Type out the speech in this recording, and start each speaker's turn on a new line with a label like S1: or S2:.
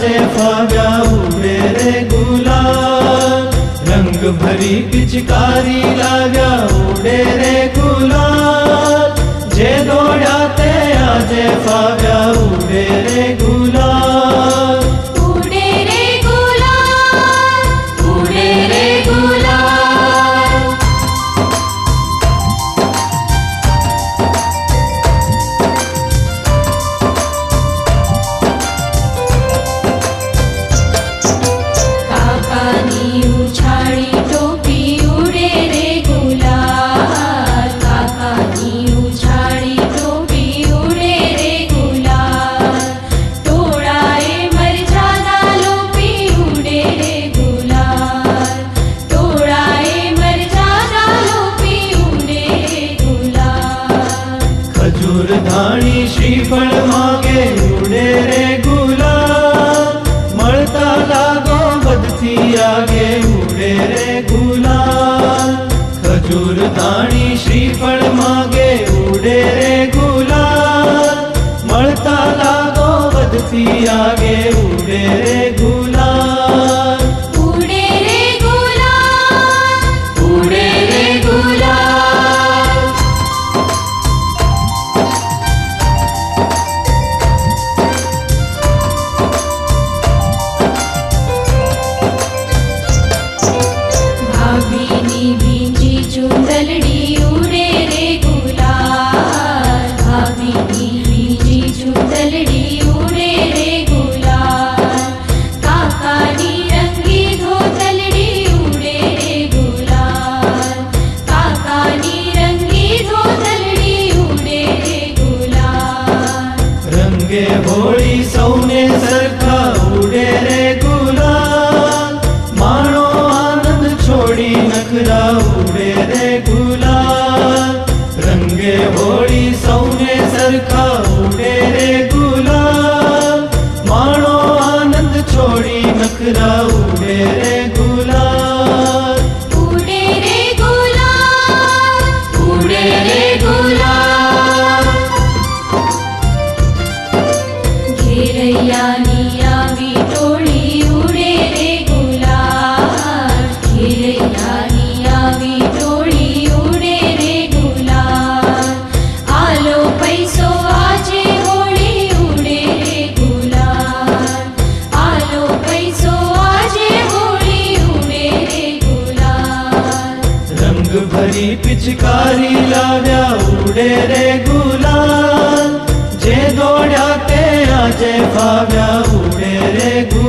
S1: આજે ફાવ્યા ઉડે રે ગુલાલ. રંગ ભરી પિચકારી લાવ્યા ઉડે રે ગુલાલ. ધાણી શ્રીફળ માગે ઉડે રે ગુલા મળતા લાગો બધથી આગે ઉડે રે ગુલા ખજૂર દાણી શ્રીફળ માગે ઉડે રે ગુલા મળતા લાગો બધથી આગે ઉડે રે
S2: ભાભીની ભીંજી ચુંદલડી ઉડે રે ગુલાલ ભાભીની ભીંજી ચુંદલડી ઉડે રે ગુલાલ કાકાની રંગી ધોતલડી ઉડે રે ગુલાલ કાકાની રંગી ધોતલડી ઉડે રે ગુલાલ
S1: રંગે હોળી સૌને સરખા ઉડે રે ઉડે રે ગુલાલ. રંગે હોળી સૌને સરખા ઉડે રે ગુલાલ. માણો આનંદ છોડી નખરા ઉડે રે ગુલાલ.
S2: ઉડે રે આવી ટોળી
S1: पिचकारी लाव्या उडे रे गुलाल. जे दोड्या ते आजे पिचकारि
S2: उडे रे गुलाल